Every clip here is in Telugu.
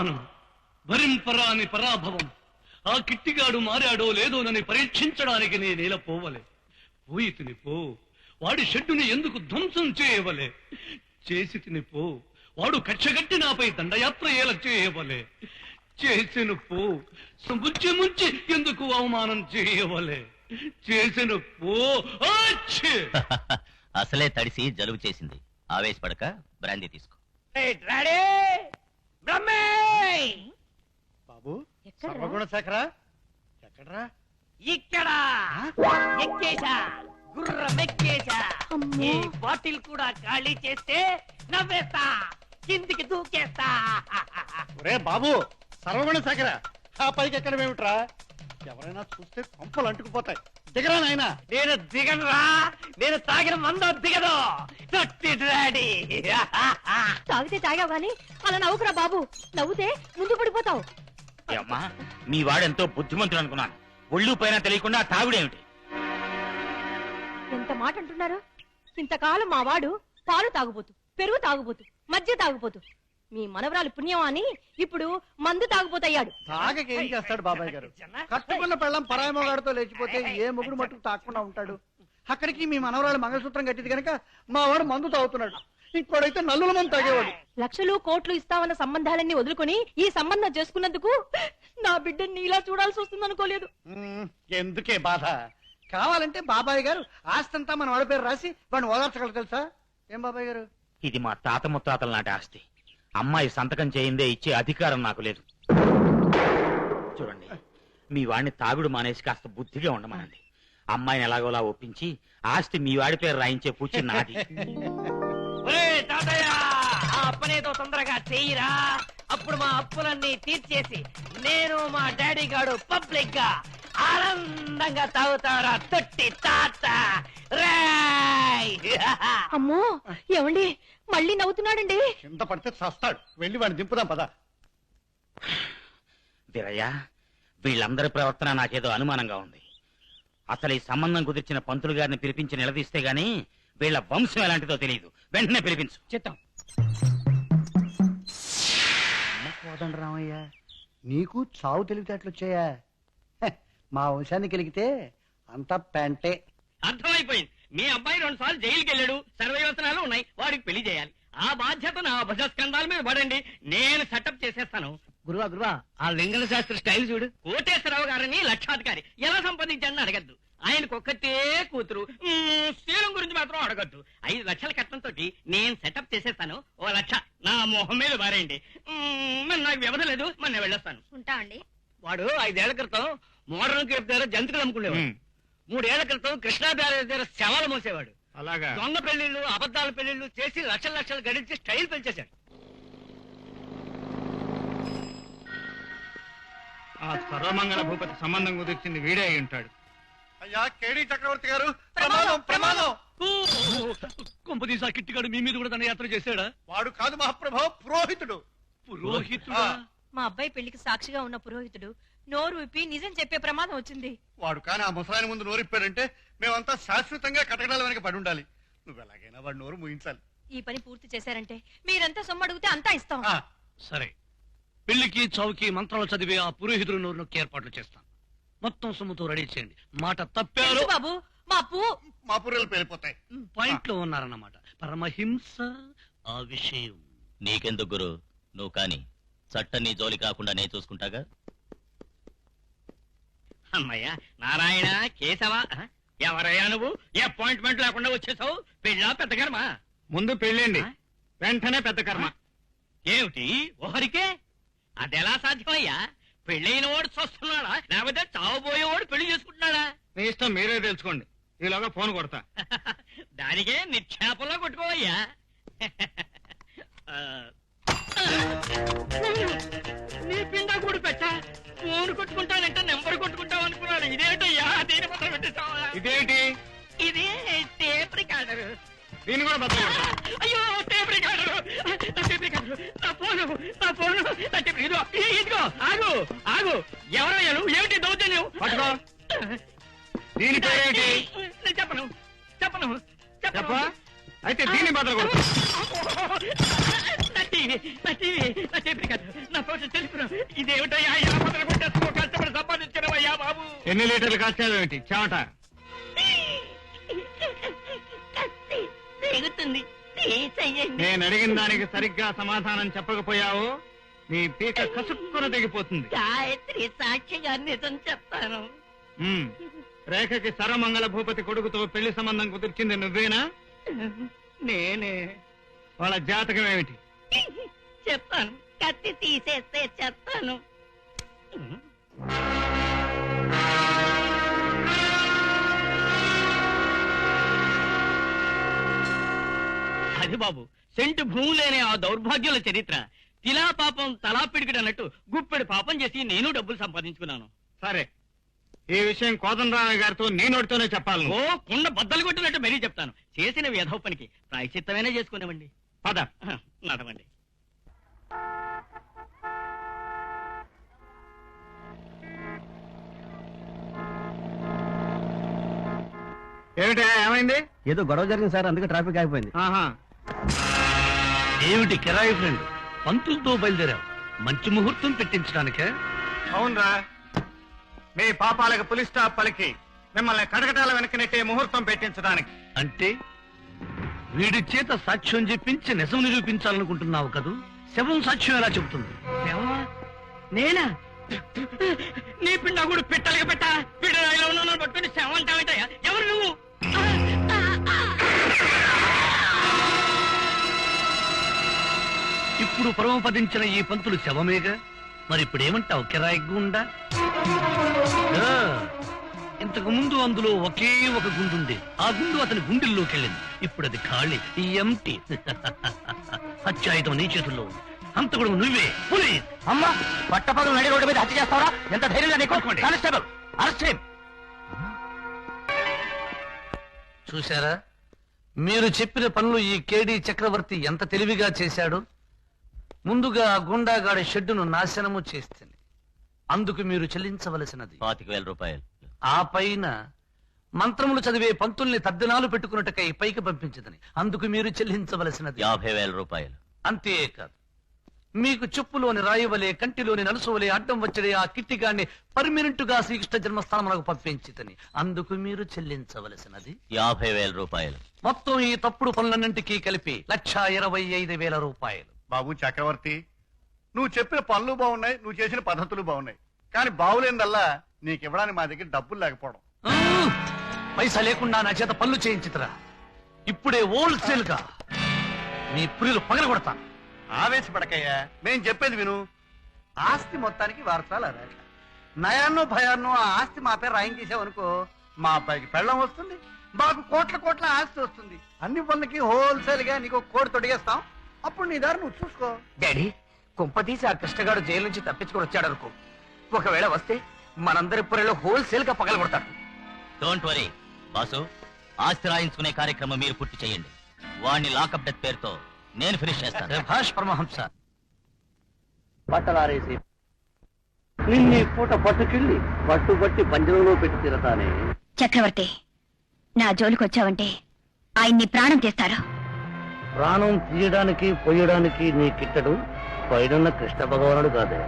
అవమానం భరింపరాని పరాభవం. ఆ కిట్టిగాడు మారాడో లేదోనని పరీక్షించడానికి నే నేల పోవలే. పోయి తిని పో. వాడి షెడ్డుని ఎందుకు ధ్వంసం చేయవలే? చేసి తిని పో. వాడు కచ్చగట్టి నాపై దండయాత్ర ఏల చేయవలే. చేసిన పో. ముంచి ముంచి ఎందుకు అవమానం చేయవలే? చేసిన పో! అసలే తడిసి జలుబు చేసింది. ఆవేశపడక బ్రాందీ తీసుకో. రెడీ! బ్రహ్మే! బాబు ఎక్కడ్రా? సర్వగుణ శేఖరా ఎక్కడరా? ఇక్కడ! ఎక్కేశా! గుర్రం ఎక్కేశా! అమ్మో. ఈ బాటిల్ కూడా ఖాళీ చేస్తే నవ్వేస్తా! కిందికి దూకేస్తా! ఒరే బాబు సర్వగుణ శేఖరా ఆ పైకి ఎక్కడ ఏమిట్రా? ఎవరైనా చూస్తే కొంపలు అంటుకుపోతాయి. దిగరా నాయనా. నేను దిగనురా. నేను తాగిన మంద దిగదు. తొట్టి డాడీ. తాగితే తాగావు గాని అలా నవ్వుకురా బాబు. నవ్వుతే ముందు పడిపోతావు. అమ్మా మీ వాడెంతో బుద్ధిమంతుడు అనుకున్నాను. ఒళ్ళు పైన తెలియకుండా తాగుడేమిటి? ఎంత మాట అంటున్నారు? ఇంతకాలం మా వాడు పాలు తాగుపోతు పెరుగు తాగుపోతు మధ్య తాగుపోతు మీ మనవరాలు పుణ్యం అని ఇప్పుడు మందు తాగుపోతయ్యాడు తాగకి ఏం చేస్తాడు బాబాయ్ గారు? కట్టుకున్న పెళ్ళం పరాయి మొగాడితో లేచిపోతే ఏ మొగుడు మట్టుకు తాకుండా ఉంటాడు? అక్కడికి మీ మనవరాలు మంగళసూత్రం కట్టింది కనుక మా వాడు మందు తాగుతున్నాడు. ఇంకోడైతే నల్లుల మంది తాగేవాడు. లక్షలు కోట్లు ఇస్తామన్న సంబంధాలన్నీ వదులుకొని ఈ సంబంధం చేసుకున్నందుకు నా బిడ్డని నీలా చూడాల్సి వస్తుంది అనుకోలేదు ఎందుకే బాధ? కావాలంటే బాబాయ్ గారు ఆస్తంతా మన వాడి పేరు రాసి వాడిని ఓదార్చగలరు తెలుసా? ఏం బాబాయ్ గారు? ఇది మా తాత ముత్తాతల నాటి ఆస్తి. అమ్మాయి సంతకం చేయిందే ఇచ్చే అధికారం నాకు లేదు. చూడండి మీ వాడిని తాగుడు మానేసి కాస్త బుద్ధిగా ఉండమనండి. అమ్మాయిని ఎలాగోలా ఒప్పించి ఆస్తి మీ వాడి పేరు రాయించే పూచి నాది. ఒరేయ్ తాతయ్య ఆ అప్పనేదో తొందరగా చెయ్యిరా అప్పుడు మా అప్పులన్నీ తీర్చేసి నేను మా డాడీ గాడు పబ్లిక్గా ఆనందంగా తాగుతారా తొట్టి తాత. రేయ్! అమ్మో ఏమండి? మళ్ళీ నవ్వుతున్నాడండి. కింద పడితే చస్తాడు. వెళ్ళి వాడిని దింపుదాం పద. వీరయ్య వీళ్ళందరి ప్రవర్తన నాకేదో అనుమానంగా ఉంది. అసలు ఈ సంబంధం కుదిర్చిన పంతులు గారిని పిలిపించి నిలదీస్తే గాని వీళ్ళ వంశం ఎలాంటిదో తెలియదు. వెంటనే పిలిపించు. చిత్తం కోదండ రామయ్య. నీకు చావు తెలివితేటలు వచ్చాయా హె, మా వంశానికి కలిగితే అంతా పెంటే అర్థమైపోయింది. మీ అబ్బాయి రెండు సార్లు జైలుకి వెళ్ళాడు సర్వయోచనాలు ఉన్నాయి. వాడికి పెళ్ళి చేయాలి. ఆ బాధ్యత నా భుజస్కంధాల మీద పడండి. నేను సెటప్ చేసేస్తాను. గురువా గురువా ఆ లింగన శాస్త్రి స్టైల్ చూడు. కోటేశ్వరరావు గారిని లక్షాధికారి. ఎలా సంపాదించాడని అడగద్దు. ఆయనకు ఒక్కతే కూతురు. శీలం గురించి మాత్రం అడగద్దు. ఐదు లక్షల కట్నంతో నేను సెటప్ చేసేస్తాను. ఓ లక్ష. నా మొహం మీద మారేయండి మ్మ్, మరి నాకు వ్యవధ లేదు. మరి నేను వెళ్ళొస్తాను. ఉంటా అండి వాడు ఐదేళ్ళ క్రితం మోడర్న్ కేప్ దగ్గర జంతువులు అమ్ముకునేవాడు. మూడేళ్ళ క్రితం కృష్ణా బ్యారేజ్ దగ్గర శవాలు మోసేవాడు. అలాగా? దొంగ పెళ్ళిళ్ళు అబద్ధాల పెళ్ళిళ్ళు చేసి లక్షల లక్షలు గడించి స్టైల్ పెంచేశాడు. ఆ సర్వమంగళ భూపతి సంబంధం కుదిర్చింది వీడే అయి ఉంటాడు. అయ్యా కేడి చక్రవర్తి గారు ప్రమాదం ప్రమాదం కొంపదీసా కిట్టిగాడు మీ మీద కూడా దండయాత్ర చేశాడా? వాడు కాదు మహాప్రభు పురోహితుడు. పురోహితుడా? మా అబ్బాయి పెళ్ళికి సాక్షిగా ఉన్న పురోహితుడు నోరు విప్పి నిజం చెప్పే ప్రమాదం వచ్చింది. వాడు కానీ ఆ ముసలాయన ముందు నోరిప్పాడంటే మేమంతా శాశ్వతంగా కటకడాల వెనక పడి ఉండాలి. నువ్వు ఎలాగైనా వాడు నోరు ముయించాలి. ఈ పని పూర్తి చేశారంటే మీరంతా సొమ్ము అడిగితే అంతా ఇస్తాం. ఆ, సరే. పెళ్ళికి చౌకి మంత్రాలు చదివి ఆ పురోహితుడు నోరు నొక్కి ఏర్పాట్లు చేస్తాను. మొత్తం సొమ్ముతో రెడీ చేయండి. మాట తప్పారు. తెలుసు బాబు? మా పూ మా పుర్రెలు పేలిపోతాయి. పాయింట్లో ఉన్నారన్నమాట. పరమహింస ఆ విషయం. నీకెందుకు గురు? నువ్వు కాని చట్టం నీ జోలి కాకుండా నేను చూసుకుంటాగా? అమ్మయ్య నారాయణ కేశవ? ఎవరయ్యా నువ్వు? ఏ అపాయింట్మెంట్ లేకుండా వచ్చేసావు? పెళ్ళా పెద్ద కర్మ? ముందు పెళ్ళండి? వెంటనే పెద్ద కర్మ. ఏమిటి? ఓహరికే? అదెలా సాధ్యమయ్యా? పెళ్ళైన వాడు చూస్తున్నాడా లేకపోతే చావబోయేవాడు పెళ్ళి చేసుకుంటున్నాడా? మీ ఇష్టం మీరే తెలుసుకోండి. ఈలోగా ఫోన్ కొడతా. దానికే నిక్షేపంలో కొట్టుకోవయ్యా. నీ పిండా కూడా పెట్టా? ఫోన్ కొట్టుకుంటానంటే నెంబర్ కొట్టుకుంటావు అనుకున్నాను. ఇదేంటయ్యా? దీని పత్రం పెట్టేసావా? ఇదేంటి? ఇది టేప్ రికార్డర్. దీన్ని కూడా బద్దలు అయ్యో టేప్ రికార్డర్. నా టేప్ రికార్డర్. నా ఫోను నా ఫోను. నా టేప్ ఇదిగో ఇ- ఇదిగో ఆగు ఆగు. ఎవరయ్యా నువ్వు ఏమిటి దౌర్జన్యం? పట్టుకో. దీని పేరేంటి? నేను చెప్పను చెప్పను చెప్పను. చెప్పా అయితే దీన్ని బద్దలు కొడతా నా టీవీ నా టీవీ నా టేప్ రికార్డర్ నా సంతోషం తెలుపును ఇదేమిటయ్యా? ఇలా మొదలు కొట్టేసుకో కష్టపడి సంపాదించడమయ్యా బాబు. ఎన్ని లీటర్లు చెమట. తెగుతుంది తీసేయండి. నేను అడిగిన దానికి సరిగ్గా సమాధానం చెప్పకపోయావు. నీ పీక కసుక్కున తెగిపోతుంది. గాయత్రి సాక్షిగా నిజం చెప్తాను. ఉమ్. రేఖకి సరమంగళ భూపతి కొడుకుతో పెళ్ళి సంబంధం కుదిర్చింది నువ్వేనా? నేనే. వాళ్ళ జాతకం ఏమిటి? చెప్తాను కత్తి తీసేస్తే చెప్తాను. అది బాబు సెంటు భూమి లేని ఆ దౌర్భాగ్యుల చరిత్ర. తిలా పాపం తలా పిడికిడు అన్నట్టు గుప్పెడు పాపం చేసి నేను డబ్బులు సంపాదించుకున్నాను. సరే ఈ విషయం కోదండరామయ్య గారితో నీ నోటితోనే చెప్పాలి ఓ. కుండ బద్దలు కొట్టినట్టు మరీ చెప్తాను. చేసిన వ్యధవ పనికి ప్రాయచిత్తమైనా చేసుకునేవండి పద. నడవండి. ఏమిటి ఏమైంది? ఏదో గొడవ జరిగింది సార్ అందుకే ట్రాఫిక్ ఆగిపోయింది. ఆహా. ఏమిటి కిరాయి ఫ్రెండ్? పంతులతో బయలుదేరావు. మంచి ముహూర్తం పెట్టించడానికే? అవునరా. మీ పాపాలకు పులి స్టాప్ పలికి మిమ్మల్ని కడకటాల వెనక నెట్టే ముహూర్తం పెట్టించడానికి. అంటే? వీడి చేత సాక్ష్యం చెప్పించి నిజం నిరూపించాలనుకుంటున్నావు కదూ? శవం సాక్ష్యం ఎలా చెబుతుంది? నేనా? నీ పిండా కూడా పెట్టాలిగా పెట్ట? పిల్లలు పట్టుకుని శవం అంటావేంటయ్యా? ఎవరు నువ్వు? ఇప్పుడు పరమపదించిన ఈ పంతులు శవమేగా? మరి ఇప్పుడు ఏమంటావు కిరాయి గుండా? ఆ, ఇంతకు ముందు అందులో ఒకే ఒక గుండుంది. ఆ గుండు అతని గుండెల్లోకి వెళ్ళింది ఇప్పుడు అది ఖాళీ ఎంటి. హత్యాయుధం నీ చేతుల్లో ఉంది. అంతకుడు నువ్వే. పులి! అమ్మా పట్టపగలు నడి రోడ్డు మీద హత్య చేస్తావరా? ఎంత ధైర్యంగా నీకు? కానిస్టేబుల్ అరెస్ట్ చేయం. చూశారా? మీరు చెప్పిన పనులు ఈ కేడి చక్రవర్తి ఎంత తెలివిగా చేశాడు? ముందుగా ఆ గుండాగాడి షెడ్డును నాశనము చేస్తుంది. అందుకు మీరు చెల్లించవలసినది. పాతిక వేల రూపాయలు. ఆ పైన మంత్రములు చదివే పంతుల్ని తద్దినాలు పెట్టుకున్నట్టుకై పైకి పంపించదని. అందుకు మీరు చెల్లించవలసినది. యాభై వేల రూపాయలు. అంతేకాదు మీకు చెప్పులోని రాయవలే కంటిలోని నలుసువలే అడ్డం వచ్చడే ఆ కిట్టిగాన్ని పర్మినెంట్గా శ్రీకృష్ణ జన్మస్థానములకు పంపించితని. అందుకు మీరు చెల్లించవలసినది. యాభై వేల రూపాయలు. మొత్తం ఈ తప్పుడు పనులన్నింటికీ కలిపి లక్ష ఇరవై ఐదు వేల రూపాయలు. బాబు చక్రవర్తి నువ్వు చెప్పిన పనులు బాగున్నాయి నువ్వు చేసిన పద్ధతులు బాగున్నాయి. కానీ బాగులేనిదల్లా నీకు ఇవ్వడానికి మా దగ్గర డబ్బులు లేకపోవడం! పైసా లేకుండా నా చేత పనులు చేయించుతురా? ఇప్పుడే హోల్సేల్గా మీ పురిలు పగలగొడతాను. ఆవేశపడకయ్యా నేను చెప్పేది విను. ఆస్తి మొత్తానికి వారసాలు రేఖ నయాన్నో భయాన్నో ఆ ఆస్తి మా పేరు రాయించేసావనుకో మా అబ్బాయికి పెళ్ళం వస్తుంది మాకు కోట్ల కోట్ల ఆస్తి వస్తుంది. అన్ని పనులకి హోల్సేల్గా నీకు కోడి తొడిగేస్తాం. అప్పుడు నీ దారి నువ్వు చూసుకో. డాడీ కుంపతీసి ఆ కృష్ణగాడు జైలు నుంచి తప్పించుకొని వచ్చాడు అనుకో ఒకవేళ వస్తే మనందరి పురిలో హోల్సేల్గా పగలగొడతాడు డోంట్ వరీ బాసు. ఆస్తి రాయించుకునే కార్యక్రమం మీరు పూర్తి చేయండి. వాడిని లాకప్ డెత్ పేరుతో నేను ఫినిష్ చేస్తాను. భాష్ పరమహంస బట్టలారేసి నిన్ను పూట పట్టుకెళ్ళి పట్టుబట్టి పంజరంలో పెట్టి తిరతానే. చక్రవర్తి నా జోలికొచ్చావంటే ఆయన్ని ప్రాణం చేస్తారు ప్రాణం తీయడానికి పోయడానికి నీ కిట్టడు పైనున్న కృష్ణ భగవానుడు కాదే.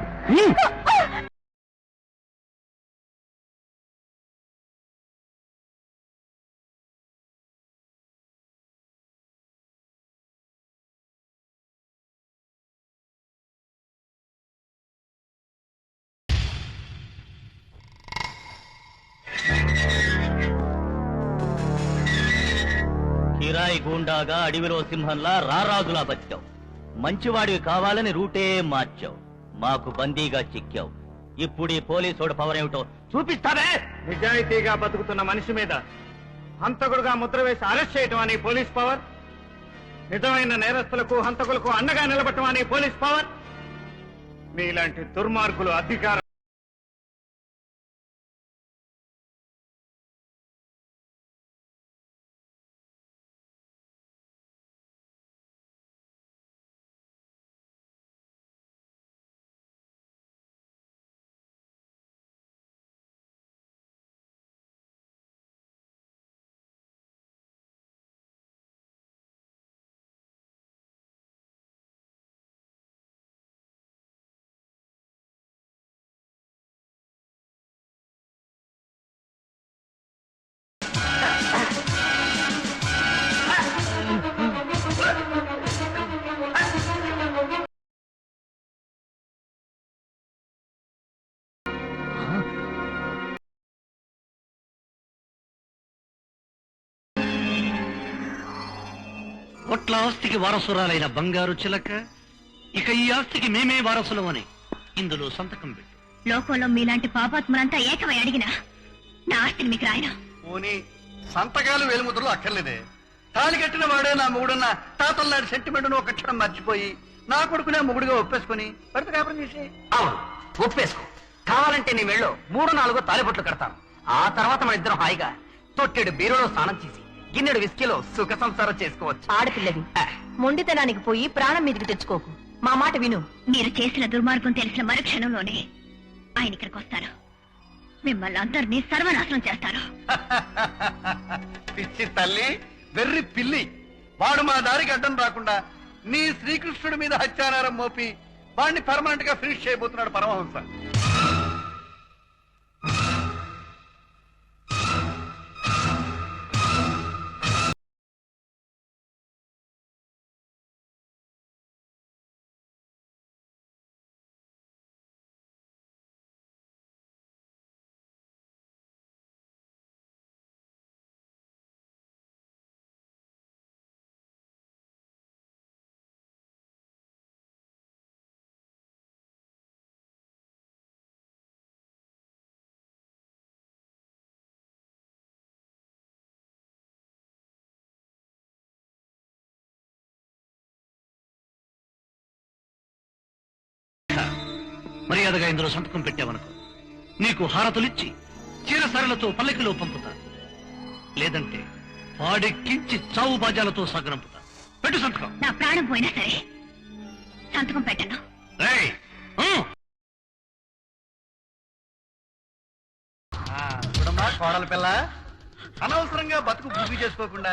కిరాయి గూండాగా అడవిలో సింహంలా రారాజులా బతికావు. మంచివాడివి కావాలని రూటే మార్చావు. మాకు బందీగా చిక్కావు. ఇప్పుడు ఈ పోలీసోడు పవర్ ఏమిటో చూపిస్తావే? నిజాయితీగా బతుకుతున్న మనిషి మీద హంతకుడుగా ముద్ర వేసి అరెస్ట్ చేయటం అని పోలీస్ పవర్? నిజమైన నేరస్తులకు హంతకులకు అండగా నిలబడటం అని పోలీస్ పవర్? మీలాంటి దుర్మార్గులు అధికారం కొట్ల ఆస్తికి వారసురాలైన బంగారు చిలక ఇక ఈ ఆస్తికి మేమే వారసులమని ఇందులో సంతకం పెట్టు. లోకంలో మీలాంటి పాపాత్ములంతా ఏకమై అడిగినా నా ఆస్తిని మీకు రాయను? పోనీ సంతకాలు వేలిముద్రలు అక్కర్లేదే. తాళి కట్టిన వాడే నా మొగుడున్న తాతల నాటి సెంటిమెంట్ ఒక క్షణం మర్చిపోయి నా కొడుకునే మొగుడుగా ఒప్పేసుకుని భర్త కాపురం చేసి. అవును ఒప్పేసుకో. కావాలంటే నీ మెళ్ళో మూడు నాలుగు తాలిబొట్లు కడతాను. ఆ తర్వాత మన ఇద్దరం హాయిగా తొట్టెడు బీరులో స్నానం చేసి గిన్నెడు విస్కీలో సుఖ సంసారం చేసుకోవచ్చు. ఆడపిల్లవి మొండితనానికి పోయి ప్రాణం మీదకి తెచ్చుకోకు. మా మాట విను. మీరు చేసిన దుర్మార్గం తెలిసిన మరుక్షణంలోనే ఆయన ఇక్కడికి వస్తారు. మిమ్మల్ని అందరినీ సర్వనాశనం చేస్తారు. పిచ్చి తల్లి వెర్రి పిల్లి వాడు మా దారికి అడ్డం రాకుండా నీ శ్రీకృష్ణుడి మీద హత్యానారం మోపి వాడిని పర్మనెంట్గా ఫినిష్ చేయబోతున్నాడు పరమహంస. మర్యాదగా ఇందులో సంతకం పెట్టావనుకో. నీకు హారతులిచ్చి చీరసరలతో పల్లకిలో పంపుతా. లేదంటే పాడెక్కించి చావు బాజాలతో సాగనంపుతా. పెట్టు సంతకం. నా ప్రాణం పోయినా సరే సంతకం పెట్టను. చూడమ్మా కోడల పిల్ల. అనవసరంగా బతుకు బుద్ధి చేసుకోకుండా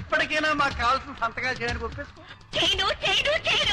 ఇప్పటికైనా మాకు కావాల్సిన సంతకాలు చేయడానికి ఒప్పేసుకో. చేయను చేయను చేయను.